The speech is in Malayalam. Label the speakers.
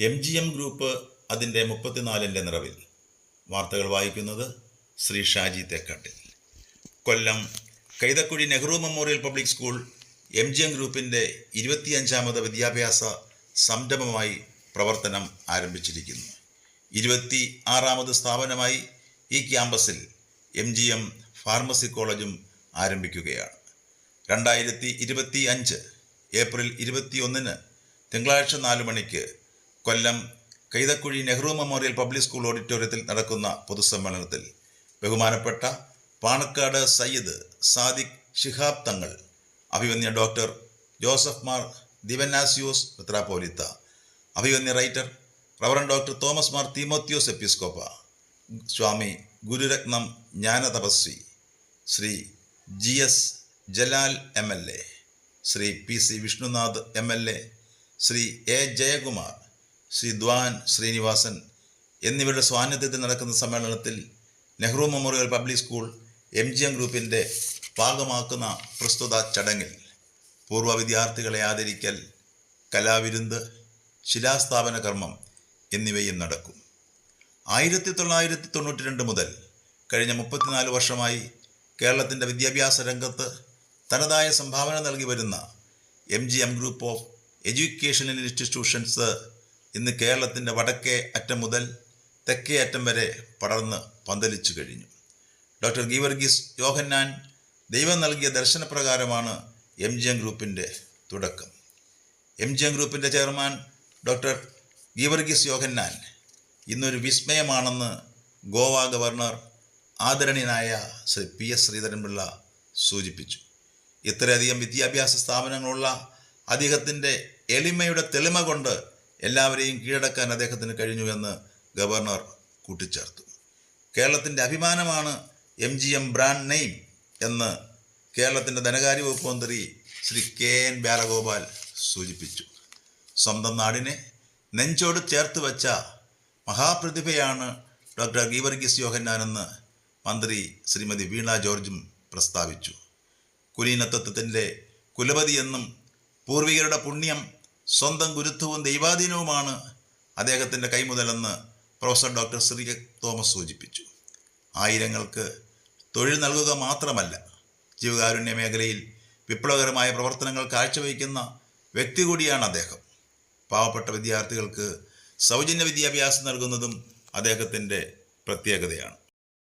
Speaker 1: എം ജി എം ഗ്രൂപ്പ് അതിന്റെ മുപ്പത്തിനാലിന്റെ നിറവിൽ. വാർത്തകൾ വായിക്കുന്നത് Shri Shaji Thekkattil. Kollam Kaithakuzhi Nehru memorial public school M G M ഗ്രൂപ്പിന്റെ ഇരുപത്തിയഞ്ചാമത് വിദ്യാഭ്യാസ സംരംഭമായി പ്രവർത്തനം ആരംഭിച്ചിരിക്കുന്നു. ഇരുപത്തി ആറാമത് സ്ഥാപനമായി ഈ ക്യാമ്പസിൽ എം ജി എം ഫാർമസി കോളേജും ആരംഭിക്കുകയാണ്. രണ്ടായിരത്തി ഇരുപത്തി അഞ്ച് ഏപ്രിൽ ഇരുപത്തിയൊന്നിന് തിങ്കളാഴ്ച നാല് മണിക്ക് Kollam Kaithakuzhi Nehru memorial public school ഓഡിറ്റോറിയത്തിൽ നടക്കുന്ന പൊതുസമ്മേളനത്തിൽ ബഹുമാനപ്പെട്ട പാണക്കാട് സയ്യിദ് സാദിഖ് ഷിഹാബ് തങ്ങൾ അഭിവന്യ ഡോക്ടർ ജോസഫ് മാർ ദിവനാസിയോസ് പത്രാപോലിത്ത അഭിവന്യ right reverend doctor Thomas Mar Theemothios Episcopa Swami Gururatnam Jnanathapaswi Shri G S Jalal M L A Shri P C Vishnunath M L A Shri A Jayakumar Shri ദ്വാൻ Sreenivasan എന്നിവരുടെ സ്വാന്നിധ്യത്തിൽ നടക്കുന്ന സമ്മേളനത്തിൽ Nehru memorial public school M G M ഗ്രൂപ്പിന്റെ ഭാഗമാക്കുന്ന പ്രസ്തുത ചടങ്ങിൽ പൂർവ വിദ്യാർത്ഥികളെ ആദരിക്കൽ കലാവിരുന്ന് ശിലാസ്ഥാപന കർമ്മം എന്നിവയും നടക്കും. ആയിരത്തി തൊള്ളായിരത്തി തൊണ്ണൂറ്റി രണ്ട് മുതൽ കഴിഞ്ഞ മുപ്പത്തിനാല് വർഷമായി കേരളത്തിന്റെ വിദ്യാഭ്യാസ രംഗത്ത് തനതായ സംഭാവന നൽകി വരുന്ന M G M group of educational institutions ഇന്ന് കേരളത്തിന്റെ വടക്കേ അറ്റം മുതൽ തെക്കേ അറ്റം വരെ പടർന്ന് പന്തലിച്ചു കഴിഞ്ഞു. ഡോക്ടർ ഗീവർഗീസ് യോഹന്നാൻ ദൈവം നൽകിയ ദർശനപ്രകാരമാണ് എം ജി എം ഗ്രൂപ്പിന്റെ തുടക്കം. എം ജി എം ഗ്രൂപ്പിന്റെ ചെയർമാൻ ഡോക്ടർ ഗീവർഗീസ് യോഹന്നാൻ ഇന്നൊരു വിസ്മയമാണെന്ന് ഗോവ ഗവർണർ ആദരണീയനായ ശ്രീ പി എസ് ശ്രീധരൻപിള്ള സൂചിപ്പിച്ചു. ഇത്രയധികം വിദ്യാഭ്യാസ സ്ഥാപനങ്ങളുള്ള അദ്ദേഹത്തിന്റെ എളിമയുടെ തെളിമ കൊണ്ട് എല്ലാവരെയും കീഴടക്കാൻ അദ്ദേഹത്തിന് കഴിഞ്ഞു എന്ന് ഗവർണർ കൂട്ടിച്ചേർത്തു. കേരളത്തിന്റെ അഭിമാനമാണ് M G M brand name എന്ന് കേരളത്തിന്റെ ധനകാര്യ വകുപ്പ് മന്ത്രി ശ്രീ കെ എൻ ബാലഗോപാൽ സൂചിപ്പിച്ചു. സ്വന്തം നാടിനെ നെഞ്ചോട് ചേർത്ത് വച്ച മഹാപ്രതിഭയാണ് ഡോക്ടർ ഗീവർഗീസ് യോഹന്നാനെന്ന് മന്ത്രി ശ്രീമതി വീണ ജോർജും പ്രസ്താവിച്ചു. കുലീനത്വത്തിന്റെ കുലപതി എന്നും പൂർവികരുടെ പുണ്യം സ്വന്തം ഗുരുത്വവും ദൈവാധീനവുമാണ് അദ്ദേഹത്തിന്റെ കൈമുതലെന്ന് പ്രൊഫസർ ഡോക്ടർ ശ്രീ തോമസ് സൂചിപ്പിച്ചു. ആയിരങ്ങൾക്ക് തൊഴിൽ നൽകുക മാത്രമല്ല ജീവകാരുണ്യ മേഖലയിൽ വിപ്ലവകരമായ പ്രവർത്തനങ്ങൾ കാഴ്ചവയ്ക്കുന്ന വ്യക്തി കൂടിയാണ് അദ്ദേഹം. പാവപ്പെട്ട വിദ്യാർത്ഥികൾക്ക് സൗജന്യ വിദ്യാഭ്യാസം നൽകുന്നതും അദ്ദേഹത്തിന്റെ പ്രത്യേകതയാണ്.